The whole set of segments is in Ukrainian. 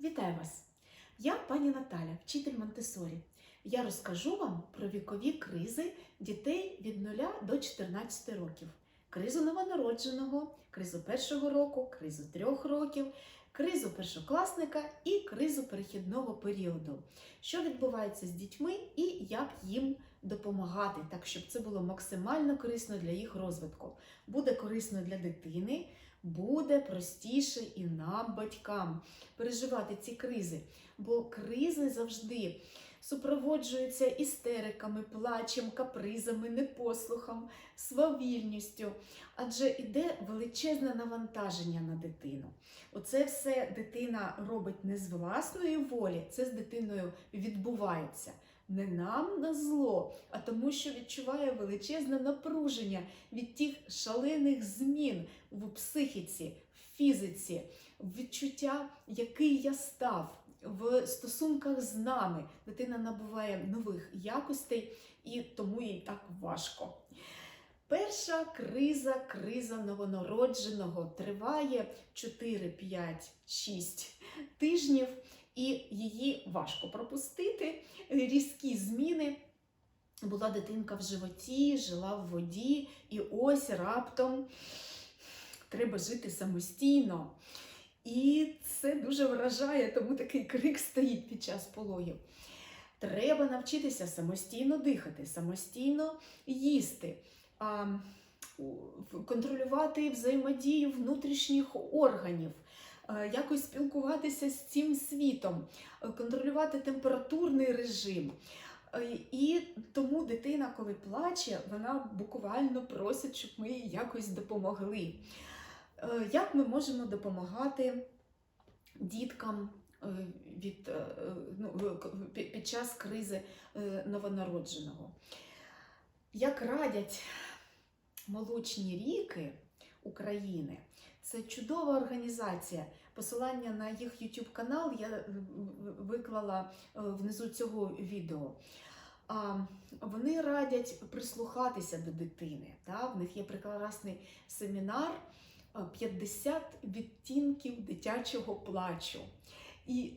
Вітаю вас! Я пані Наталя, вчитель Монтесорі. Я розкажу вам про вікові кризи дітей від 0 до 14 років. Кризу новонародженого, кризу першого року, кризу трьох років, кризу першокласника і кризу перехідного періоду. Що відбувається з дітьми і як їм допомагати, так щоб це було максимально корисно для їх розвитку. Буде корисно для дитини, буде простіше і нам, батькам, переживати ці кризи. Бо кризи завжди супроводжуються істериками, плачем, капризами, непослухом, свавільністю. Адже йде величезне навантаження на дитину. Оце все дитина робить не з власної волі, це з дитиною відбувається. Не нам на зло, а тому, що відчуває величезне напруження від тих шалених змін в психіці, в фізиці, в відчуття, який я став. В стосунках з нами дитина набуває нових якостей і тому їй так важко. Перша криза, криза новонародженого триває 4, 5, 6 тижнів, і її важко пропустити. Різкі зміни. Була дитинка в животі, жила в воді, і ось раптом треба жити самостійно. І це дуже вражає, тому такий крик стоїть під час пологів. Треба навчитися самостійно дихати, самостійно їсти, контролювати взаємодію внутрішніх органів, якось спілкуватися з цим світом, контролювати температурний режим. Е, І тому дитина, коли плаче, вона буквально просить, щоб ми їй якось допомогли. Е, Як ми можемо допомагати діткам е, від, е, ну, під час кризи е, новонародженого? Як радять молочні ріки України, це чудова організація. Посилання на їх YouTube канал я е, виклала е, внизу цього відео. Вони радять прислухатися до дитини. В них є прекрасний семінар 50 відтінків дитячого плачу. І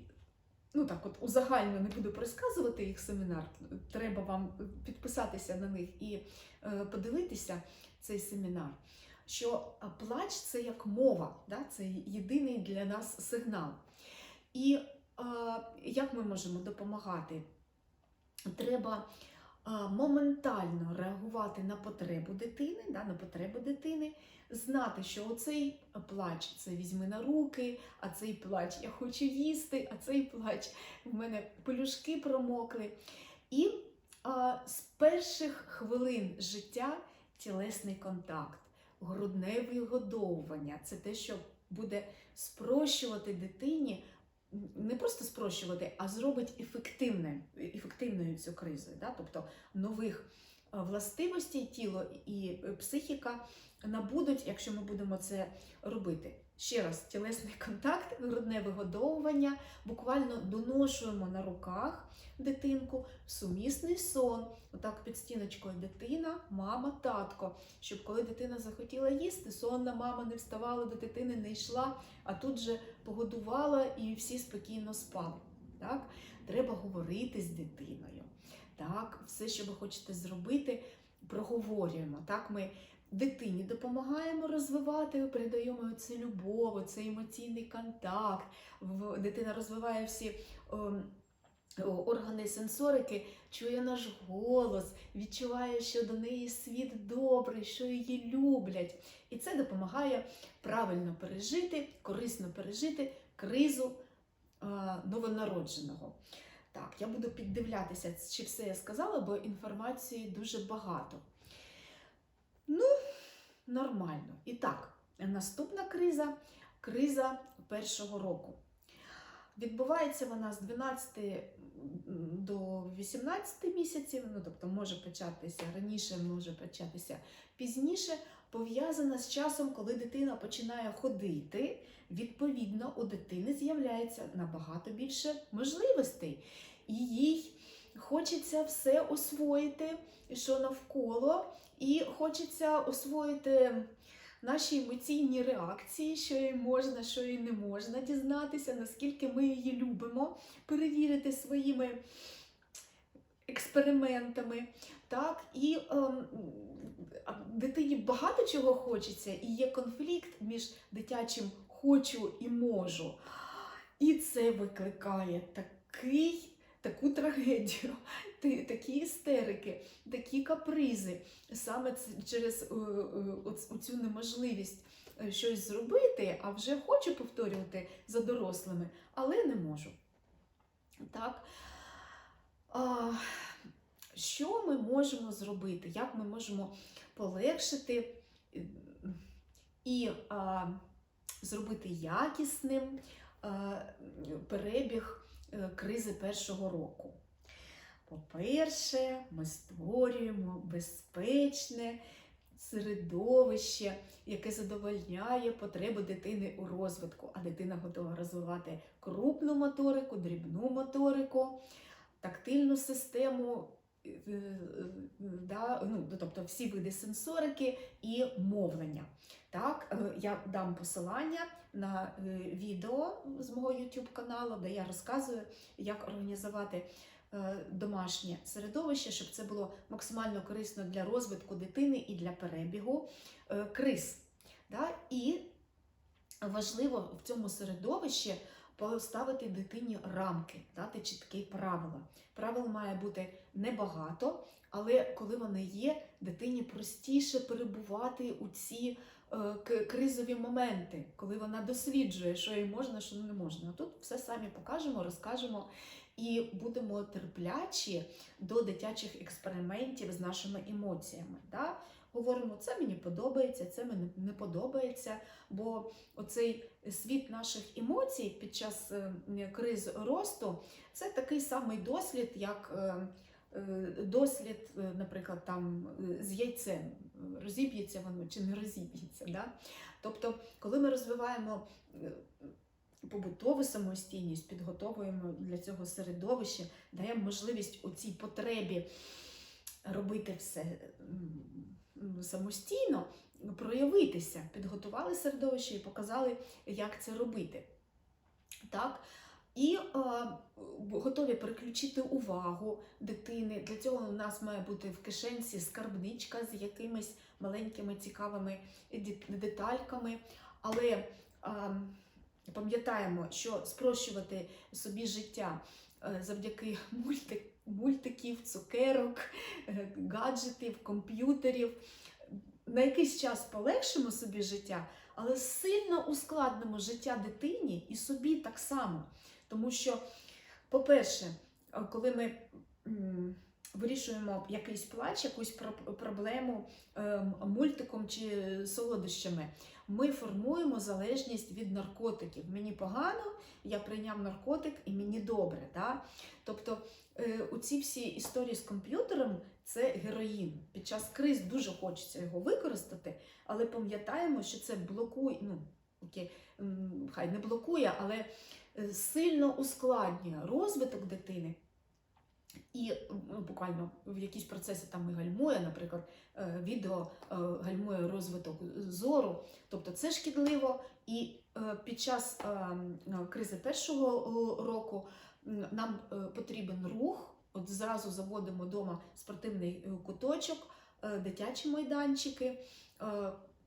ну так, от узагально не буду розказувати їх семінар. Треба вам підписатися на них і е, подивитися цей семінар. Що плач це як мова, да? це єдиний для нас сигнал. І а, як ми можемо допомагати? Треба моментально реагувати на потребу дитини, да, на потребу дитини, знати, що оцей плач це візьми на руки, а цей плач я хочу їсти, а цей плач в мене пелюшки промокли. І а, з перших хвилин життя тілесний контакт, грудне вигодовування це те, що буде спрощувати дитині не просто спрощувати, а зробить ефективне, ефективною цю кризу. Да? Тобто нових е, властивостей тіло і психіка набудуть, якщо ми будемо це робити. Ще раз, тілесний контакт, грудне вигодовування, буквально доношуємо на руках дитинку, сумісний сон, отак під стіночкою дитина, мама, татко. Щоб коли дитина захотіла їсти, сонна мама не вставала до дитини, не йшла, а тут же погодувала і всі спокійно спали. Так? Треба говорити з дитиною. Так? Все, що ви хочете зробити, проговорюємо. Так? Ми дитині допомагаємо розвивати, передаємо цю любов, цей емоційний контакт. Дитина розвиває всі. ем, Органи сенсорики чує наш голос, відчуває, що до неї світ добрий, що її люблять. І це допомагає правильно пережити, корисно пережити кризу е, новонародженого. Так, я буду піддивлятися, чи все я сказала, бо інформації дуже багато. Нормально. І так, наступна криза криза першого року. Відбувається вона з 12 до 18 місяців, ну тобто може початися раніше, може початися пізніше, пов'язана з часом, коли дитина починає ходити. Відповідно, у дитини з'являється набагато більше можливостей, і їй хочеться все освоїти, що навколо, і хочеться освоїти наші емоційні реакції, що їй можна, що їй не можна дізнатися, наскільки ми її любимо, перевірити своїми експериментами. Так, і ем, дитині багато чого хочеться, і є конфлікт між дитячим хочу і можу. І це викликає такий, таку трагедію, такі істерики, такі капризи, саме через е, е, оцю неможливість е, щось зробити, а вже хочу повторювати за дорослими, але не можу. Так? А, що ми можемо зробити? Як ми можемо полегшити і а, зробити якісним а, перебіг кризи першого року? По-перше, ми створюємо безпечне середовище, яке задовольняє потреби дитини у розвитку, а дитина готова розвивати крупну моторику, дрібну моторику, тактильну систему, е, е, да, ну, тобто всі види сенсорики і мовлення. Так, е, я дам посилання на е, відео з мого YouTube каналу, де я розказую, як організувати е, домашнє середовище, щоб це було максимально корисно для розвитку дитини і для перебігу криз. Да? І важливо в цьому середовищі поставити дитині рамки, дати чіткі правила. Правил має бути небагато, але коли вони є, дитині простіше перебувати у ці е, кризові моменти, коли вона досліджує, що їй можна, що не можна. Тут все самі покажемо, розкажемо і будемо терплячі до дитячих експериментів з нашими емоціями. Да? Говоримо, це мені подобається, це мені не подобається. Бо оцей світ наших емоцій під час е, криз росту це такий самий дослід, як е, дослід, е, наприклад, там е, з яйцем. Розіб'ється воно чи не розіб'ється. Да? Тобто, коли ми розвиваємо е, побутову самостійність, підготовуємо для цього середовище, даємо можливість у цій потребі робити все самостійно, проявитися, підготували середовище і показали, як це робити. Так? І е, готові переключити увагу дитини. Для цього у нас має бути в кишенці скарбничка з якимись маленькими цікавими детальками. Але е, пам'ятаємо, що спрощувати собі життя е, завдяки мультик, мультиків, цукерок, е, гаджетів, комп'ютерів. На якийсь час полегшимо собі життя, але сильно ускладнимо життя дитині і собі так само. Тому що, по-перше, е, коли ми вирішуємо якийсь плач, якусь проблему ем, мультиком чи солодощами, ми формуємо залежність від наркотиків. Мені погано, я прийняв наркотик і мені добре. Да? Тобто е, оці всі історії з комп'ютером це героїн. Під час криз дуже хочеться його використати, але пам'ятаємо, що це блокує, ну, окей, хай не блокує, але е, сильно ускладнює розвиток дитини. І ну, буквально в якісь процеси там і гальмує, наприклад, е, відео е, гальмує розвиток зору. Тобто це шкідливо. І е, під час е, кризи першого е, року нам е, потрібен рух. От зразу заводимо вдома спортивний е, куточок, е, дитячі майданчики.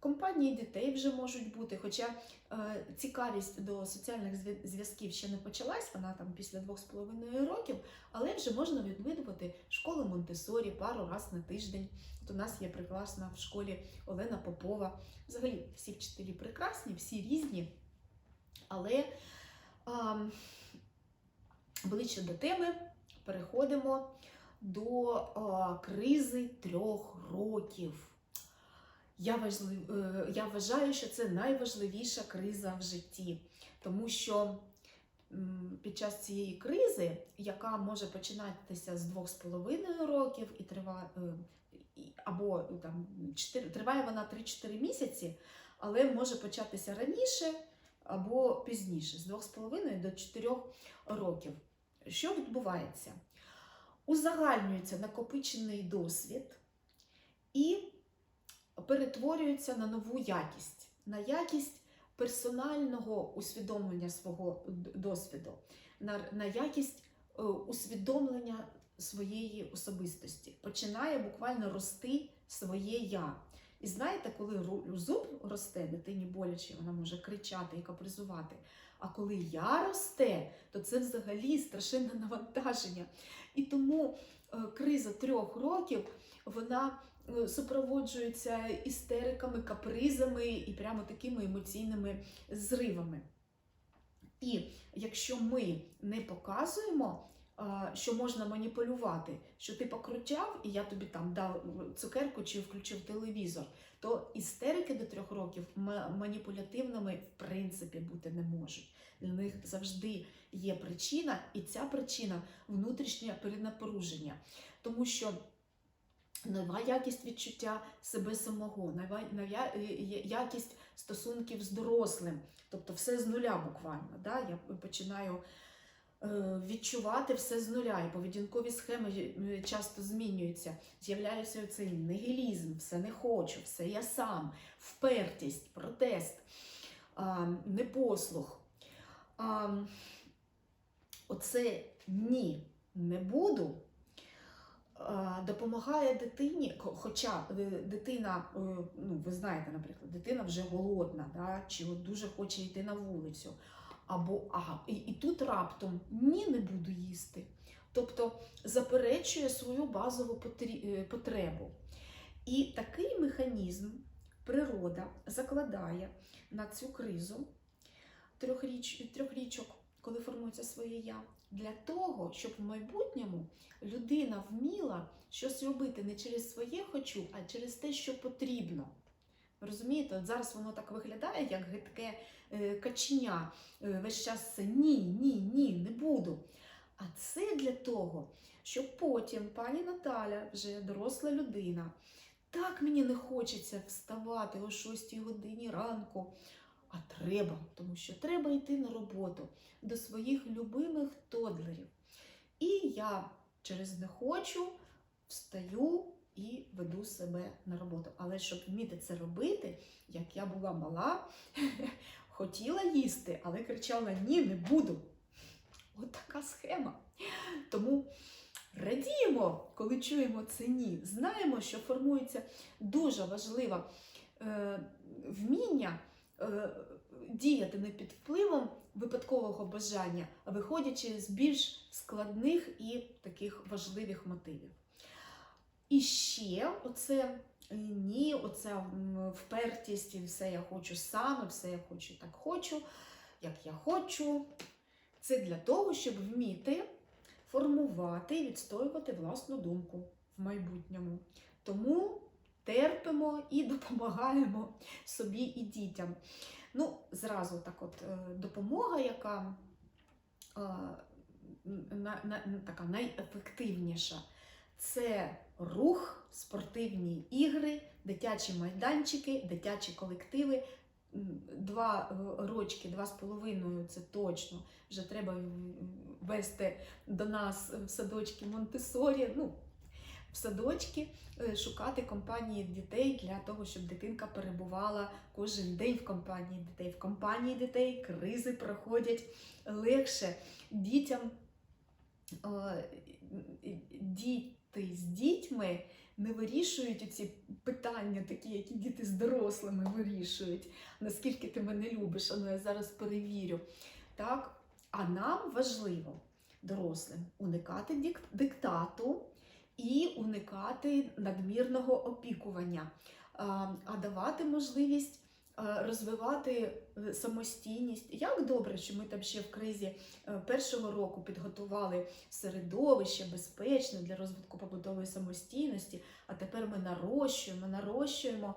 Е, Компанії дітей вже можуть бути, хоча е, цікавість до соціальних зв'язків ще не почалась, вона там після двох з половиною років, але вже можна відвідувати школу Монтесорі пару раз на тиждень. От у нас є прекрасна в школі Олена Попова. Взагалі всі вчителі прекрасні, всі різні. Але а, ближче до теми переходимо до а, кризи трьох років. Я, важлив, е, я вважаю, що це найважливіша криза в житті, тому що під час цієї кризи, яка може починатися з 2,5 років і триває або там 4, триває вона 3-4 місяці, але може початися раніше або пізніше, з 2,5 до 4 років. Що відбувається? Узагальнюється накопичений досвід, і перетворюються на нову якість, на якість персонального усвідомлення свого досвіду, на, на якість е, усвідомлення своєї особистості. Починає буквально рости своє я. І знаєте, коли зуб росте, дитині боляче, вона може кричати і капризувати. А коли я росте, то це взагалі страшенне навантаження. І тому е, криза трьох років вона е, супроводжується істериками, капризами і прямо такими емоційними зривами. І якщо ми не показуємо, що можна маніпулювати, що ти покрутяв, і я тобі там дав цукерку чи включив телевізор, то істерики до трьох років маніпулятивними в принципі бути не можуть. Для них завжди є причина, і ця причина внутрішнє перенапруження. Тому що нова якість відчуття себе самого, нова, е, якість стосунків з дорослим, тобто все з нуля буквально. Да? Я починаю е, відчувати все з нуля, і поведінкові схеми е, часто змінюються. З'являється цей нігілізм, все не хочу, все я сам, впертість, протест, непослух. Оце ні, не буду. А, Допомагає дитині, хоча е, дитина, е, ну ви знаєте, наприклад, дитина вже голодна, да, чи от дуже хоче йти на вулицю. Або а, і, і тут раптом ні, не буду їсти. Тобто заперечує свою базову е, потребу. І такий механізм природа закладає на цю кризу трьохріч, трьохрічок, коли формується своє я, для того, щоб в майбутньому людина вміла щось робити не через своє хочу, а через те, що потрібно. Розумієте, от зараз воно так виглядає, як гидке е, каченя. Е, весь час це ні, ні, ні, не буду. А це для того, щоб потім пані Наталя, вже доросла людина, так мені не хочеться вставати о 6 годині ранку. А треба, тому що треба йти на роботу до своїх любимих я через не хочу встаю і веду себе на роботу. Але щоб вміти це робити, як я була мала, хотіла їсти, але кричала: ні, не буду. От така схема. Тому радіємо, коли чуємо це ні. Знаємо, що формується дуже важливе е, вміння е, діяти не під впливом випадкового бажання, а виходячи з більш складних і таких важливих мотивів. І ще оце е, ні, оця впертість, і все я хочу саме, все я хочу так хочу, як я хочу. Це для того, щоб вміти формувати і відстоювати власну думку в майбутньому. Тому терпимо і допомагаємо собі і дітям. Ну, зразу так от е, допомога, яка е, на, на, така найефективніша, це рух, спортивні ігри, дитячі майданчики, дитячі колективи. Два е, рочки, два з половиною це точно. Вже треба вести до нас в садочки Монтесорі. Ну, в садочки е, шукати компанії дітей для того, щоб дитинка перебувала кожен день в компанії дітей. В компанії дітей кризи проходять легше дітям. е, Діти з дітьми не вирішують ці питання, такі, які діти з дорослими вирішують. Наскільки ти мене любиш, ну я зараз перевірю. Так? А нам важливо дорослим уникати диктату і уникати надмірного опікування, а давати можливість е, розвивати е, самостійність. Як добре, що ми там ще в кризі е, першого року підготували середовище безпечне для розвитку побутової самостійності, а тепер ми нарощуємо, нарощуємо,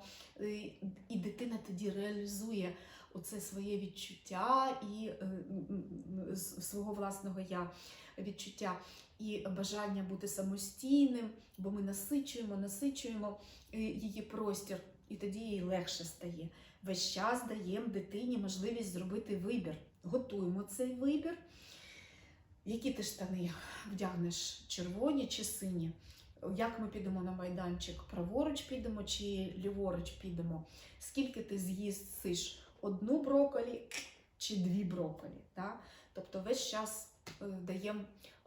і дитина тоді реалізує оце своє відчуття і свого власного я відчуття і бажання бути самостійним, бо ми насичуємо, насичуємо е, її простір, і тоді їй легше стає. Весь час даємо дитині можливість зробити вибір. Готуємо цей вибір. Які ти штани вдягнеш червоні чи сині? як ми підемо на майданчик, праворуч підемо чи ліворуч підемо, скільки ти з'їстиш одну броколі чи дві броколі. Да? Тобто весь час е, даємо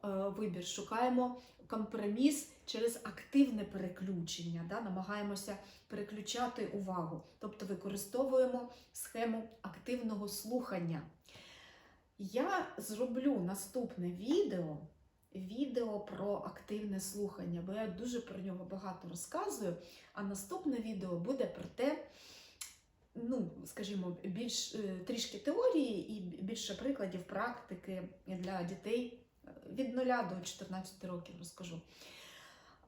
вибір, шукаємо компроміс через активне переключення, да? намагаємося переключати увагу, тобто використовуємо схему активного слухання. Я зроблю наступне відео, відео про активне слухання, бо я дуже про нього багато розказую. А наступне відео буде про те, ну, скажімо, більш е, трішки теорії і більше прикладів практики для дітей е, від 0 до 14 років розкажу.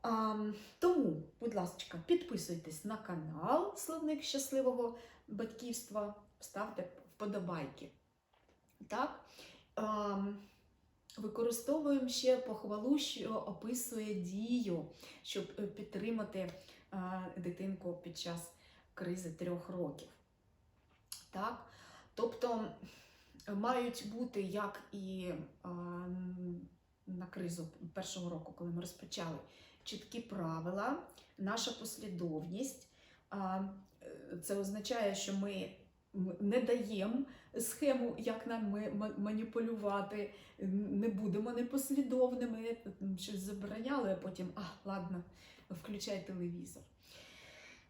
А, тому, будь ласка, підписуйтесь на канал Словник щасливого батьківства, ставте вподобайки. Так? А, використовуємо ще похвалу, що описує дію, щоб підтримати а, дитинку під час кризи трьох років. Так? Тобто мають бути як і на кризу першого року, коли ми розпочали, чіткі правила, наша послідовність. Це означає, що ми не даємо схему, як нам маніпулювати, не будемо непослідовними, щось забороняли, а потім, а, ладно, включай телевізор.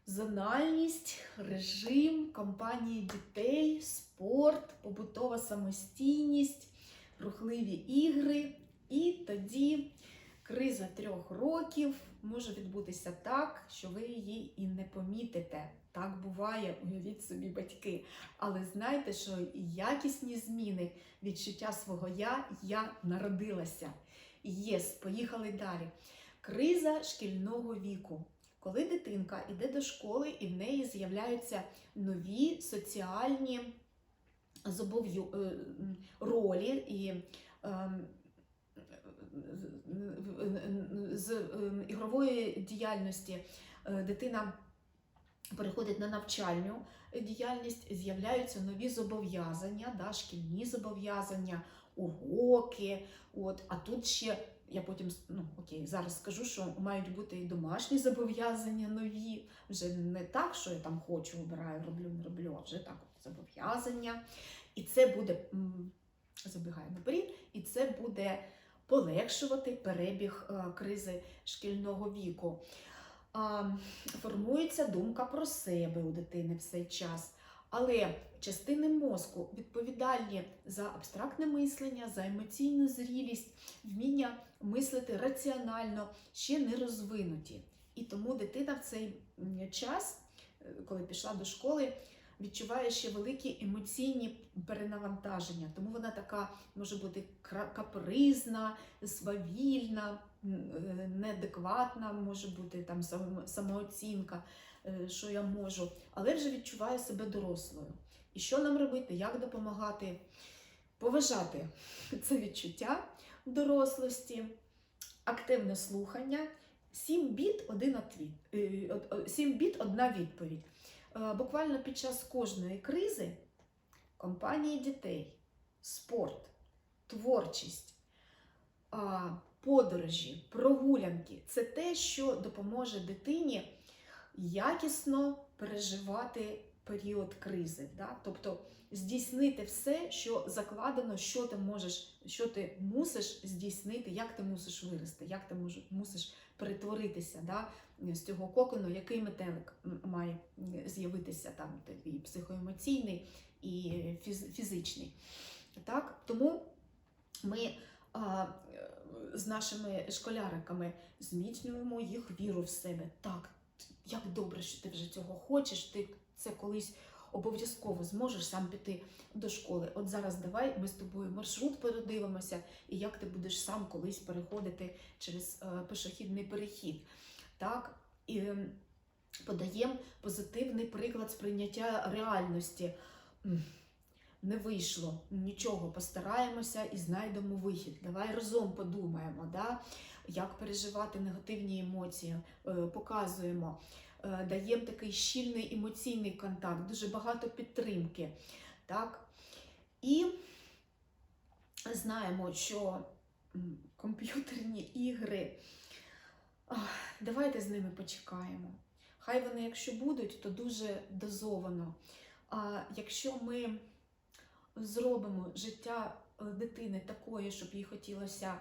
Зональність, режим, компанії дітей, спорт, побутова самостійність, рухливі ігри. І тоді криза трьох років може відбутися так, що ви її і не помітите. Так буває, уявіть собі батьки. Але знайте, що якісні зміни, відчуття свого я, я народилася. Єс, поїхали далі. Криза шкільного віку. Коли дитинка йде до школи і в неї з'являються нові соціальні е, ролі і ем, з ем, ігрової діяльності е, дитина переходить на навчальну діяльність, з'являються нові зобов'язання, да, шкільні зобов'язання, уроки. От, а тут ще я потім ну, окей, зараз скажу, що мають бути і домашні зобов'язання нові. Вже не так, що я там хочу, обираю, роблю, не роблю, а вже так зобов'язання. І це буде, м, забігаю наперед, і це буде полегшувати перебіг е, кризи шкільного віку. Формується думка про себе у дитини в цей час. Але частини мозку відповідальні за абстрактне мислення, за емоційну зрілість, вміння мислити раціонально, ще не розвинуті. І тому дитина в цей час, е, коли пішла до школи, відчуває ще великі емоційні перенавантаження. Тому вона така може бути капризна, свавільна, е, неадекватна, може бути там самооцінка, що я можу, але вже відчуває себе дорослою. І що нам робити? Як допомагати? Поважати це відчуття дорослості, активне слухання, 7 біт, один отвіт, е, 7 біт, одна відповідь. Е, Буквально під час кожної кризи компанії дітей, спорт, творчість, подорожі, прогулянки це те, що допоможе дитині якісно переживати період кризи. Да? Тобто здійснити все, що закладено, що ти можеш, що ти мусиш здійснити, як ти мусиш вирости, як ти мусиш перетворитися да? з цього кокону, який метелик має з'явитися там і психоемоційний, і фізичний. Так? Тому ми а, з нашими школяриками зміцнюємо їх віру в себе. Так, як добре, що ти вже цього хочеш, ти це колись обов'язково зможеш сам піти до школи. От зараз давай ми з тобою маршрут передивимося, і як ти будеш сам колись переходити через е, пішохідний перехід. Так? І ем, подаємо позитивний приклад сприйняття реальності. Не вийшло нічого, постараємося і знайдемо вихід. Давай разом подумаємо, да? Як переживати негативні емоції, е, показуємо, е, даємо такий щільний емоційний контакт, дуже багато підтримки. Так? І знаємо, що комп'ютерні ігри давайте з ними почекаємо. Хай вони, якщо будуть, то дуже дозовано. А якщо ми зробимо життя е, дитини такою, щоб їй хотілося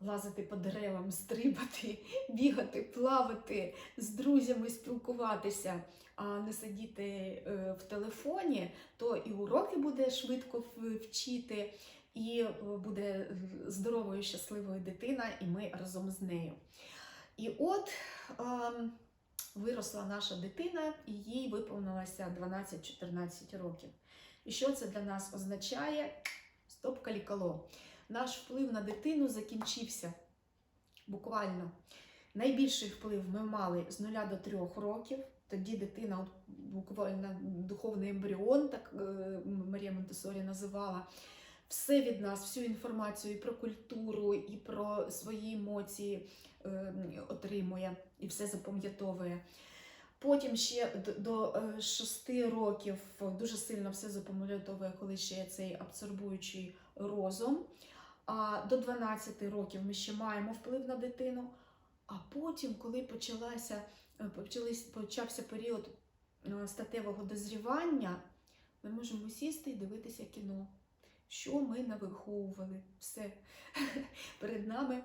лазити по деревам, стрибати, бігати, плавати, з друзями спілкуватися, а не сидіти е, в телефоні, то і уроки буде швидко вчити, і е, буде здоровою, щасливою дитина, і ми разом з нею. І от ем, виросла наша дитина, і їй виповнилося 12-14 років. І що це для нас означає? Стоп калікало. Наш вплив на дитину закінчився буквально. Найбільший вплив ми мали з 0 до 3 років. Тоді дитина, от буквально духовний ембріон, так е, Марія Монтесорі називала. Все від нас, всю інформацію і про культуру, і про свої емоції е, отримує і все запам'ятовує. Потім ще до 6 років дуже сильно все запам'ятовує, коли ще цей абсорбуючий розум. А до 12 років ми ще маємо вплив на дитину. А потім, коли почалася, е, почався період е, статевого дозрівання, ми можемо сісти і дивитися кіно. Що ми навиховували? Все. Перед нами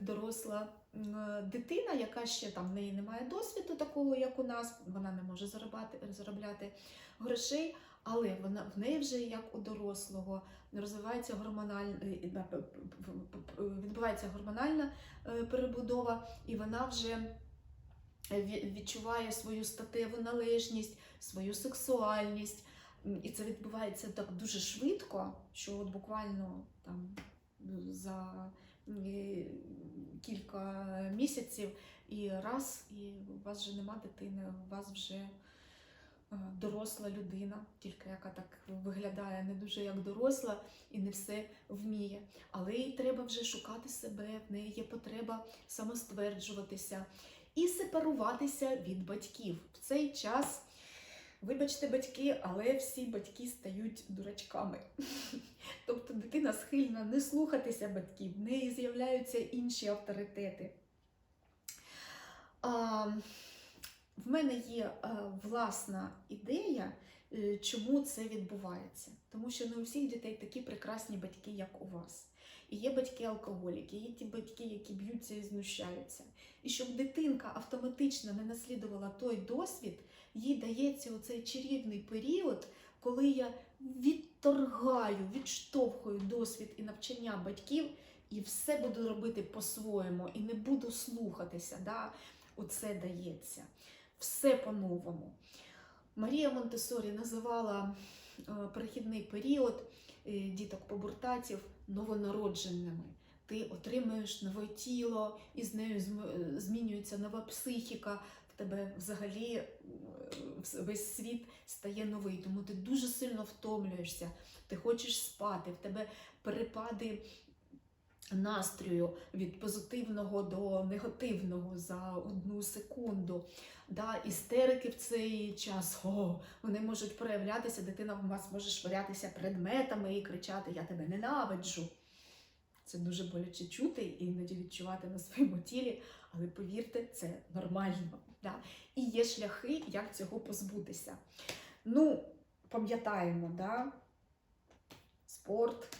доросла е, дитина, яка ще там в неї немає досвіду такого, як у нас, вона не може заробляти, заробляти грошей, але вона в неї вже як у дорослого розвивається гормональна відбувається гормональна е, перебудова, і вона вже відчуває свою статеву належність, свою сексуальність. І це відбувається так дуже швидко, що от буквально там за е, кілька місяців і раз, і у вас вже нема дитини, у вас вже е, доросла людина, тільки яка так виглядає не дуже як доросла і не все вміє. Але їй треба вже шукати себе, в неї є потреба самостверджуватися і сепаруватися від батьків. В цей час, вибачте, батьки, але всі батьки стають дурачками. Тобто дитина схильна не слухатися батьків, в неї з'являються інші авторитети. В мене є е, власна ідея, е, чому це відбувається. Тому що не у всіх дітей такі прекрасні батьки, як у вас. І є батьки-алкоголіки, є ті батьки, які б'ються і знущаються. І щоб дитинка автоматично не наслідувала той досвід, їй дається оцей чарівний період, коли я відторгаю, відштовхую досвід і навчання батьків, і все буду робити по-своєму, і не буду слухатися. Да? Оце дається. Все по-новому. Марія Монтесорі називала е, перехідний період е, діток-побуртатів новонародженими. Ти отримуєш нове тіло, і з нею е, змінюється нова психіка. В тебе взагалі весь світ стає новий, тому ти дуже сильно втомлюєшся, ти хочеш спати, в тебе перепади настрою від позитивного до негативного за одну секунду. Да, істерики в цей час о, вони можуть проявлятися, дитина в вас може швирятися предметами і кричати Я тебе ненавиджу. Це дуже боляче чути і іноді відчувати на своєму тілі, але повірте, це нормально. Да. І є шляхи, як цього позбутися. Ну, пам'ятаємо, да? спорт,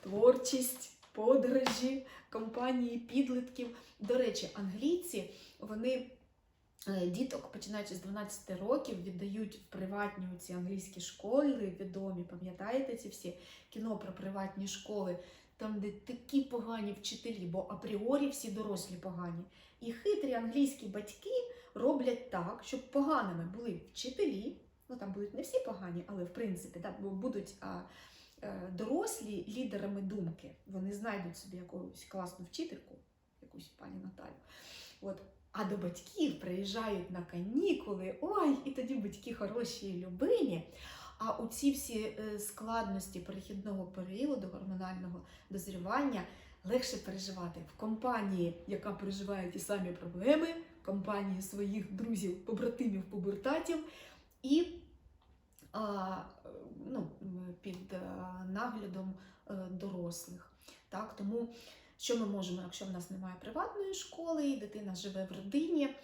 творчість, подорожі, компанії підлітків. До речі, англійці вони е, діток, починаючи з 12 років, віддають в приватні ці англійські школи відомі. Пам'ятаєте ці всі кіно про приватні школи, там, де такі погані вчителі, бо апріорі всі дорослі погані. І хитрі англійські батьки роблять так, щоб поганими були вчителі. Ну там будуть не всі погані, але в принципі да, бо будуть дорослі лідерами думки. Вони знайдуть собі якусь класну вчительку, якусь пані Наталю. От. А до батьків приїжджають на канікули, ой, і тоді батьки хороші і любимі. А у ці всі е, складності перехідного періоду гормонального дозрівання легше переживати в компанії, яка переживає ті самі проблеми, компанії своїх друзів, побратимів, побуртатів, і е, ну, під е, наглядом е, дорослих. Так? Тому Що ми можемо, якщо в нас немає приватної школи, і дитина живе в родині?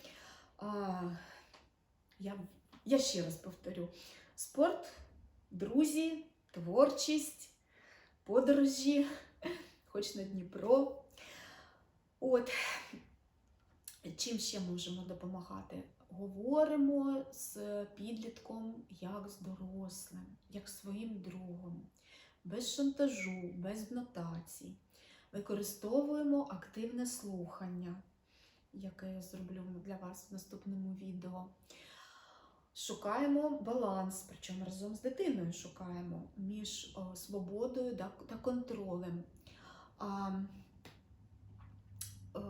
Я, я ще раз повторю: спорт, друзі, творчість, подорожі, хоч на Дніпро. От. Чим ще можемо допомагати? Говоримо з підлітком як з дорослим, як своїм другом, без шантажу, без нотацій. Використовуємо активне слухання, яке я зроблю для вас в наступному відео. Шукаємо баланс, причому разом з дитиною шукаємо між свободою та, та контролем. А, е,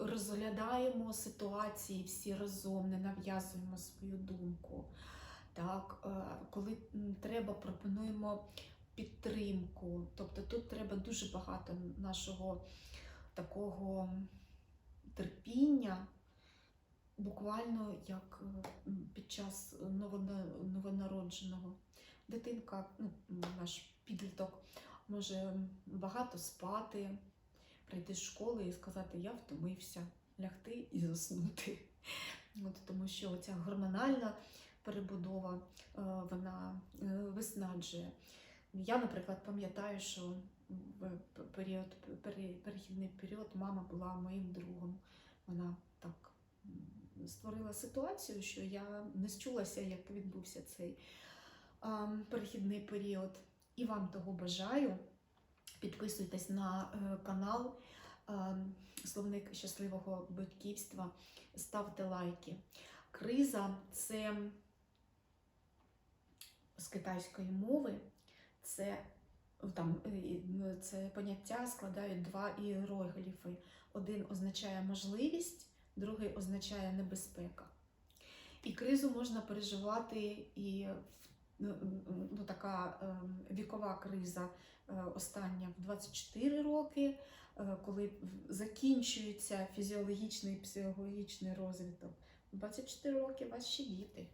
розглядаємо ситуації всі разом, не нав'язуємо свою думку. Так, е, коли треба, пропонуємо підтримку. Тобто тут треба дуже багато нашого такого терпіння, буквально як е, під час новонародженого. Дитинка, ну, наш підліток, може багато спати, прийти з школи і сказати, я втомився, лягти і заснути. От, тому що ця гормональна перебудова е, вона е, виснаджує. Я, наприклад, пам'ятаю, що період, перехідний період мама була моїм другом. Вона так створила ситуацію, що я не счулася, як відбувся цей перехідний період. І вам того бажаю. Підписуйтесь на е, канал е, Словник щасливого батьківства, ставте лайки. Криза це з китайської мови, це, там, е, ну, це поняття складають два іерогліфи. Один означає можливість, другий означає небезпека. І кризу можна переживати і в- ну, ну, така ем, вікова криза е, остання в 24 роки, е, коли закінчується фізіологічний і психологічний розвиток. В 24 роки у вас ще діти.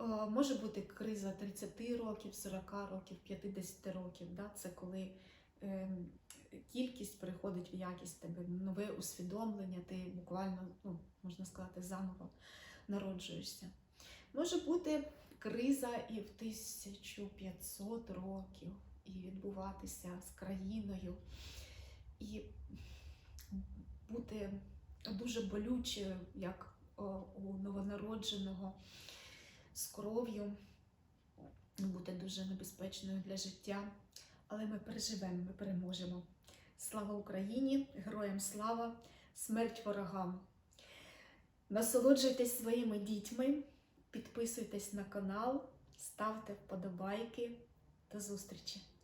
Е, Може бути криза 30 років, 40 років, 50 років. Да? Це коли кількість переходить в якість тебе, нове усвідомлення, ти буквально, ну, можна сказати, заново народжуєшся. Може бути криза і в 1500 років, і відбуватися з країною, і бути дуже болючою, як у новонародженого з кров'ю, бути дуже небезпечною для життя. Але ми переживемо, ми переможемо. Слава Україні! Героям слава! Смерть ворогам! Насолоджуйтесь своїми дітьми, підписуйтесь на канал, ставте вподобайки. До зустрічі!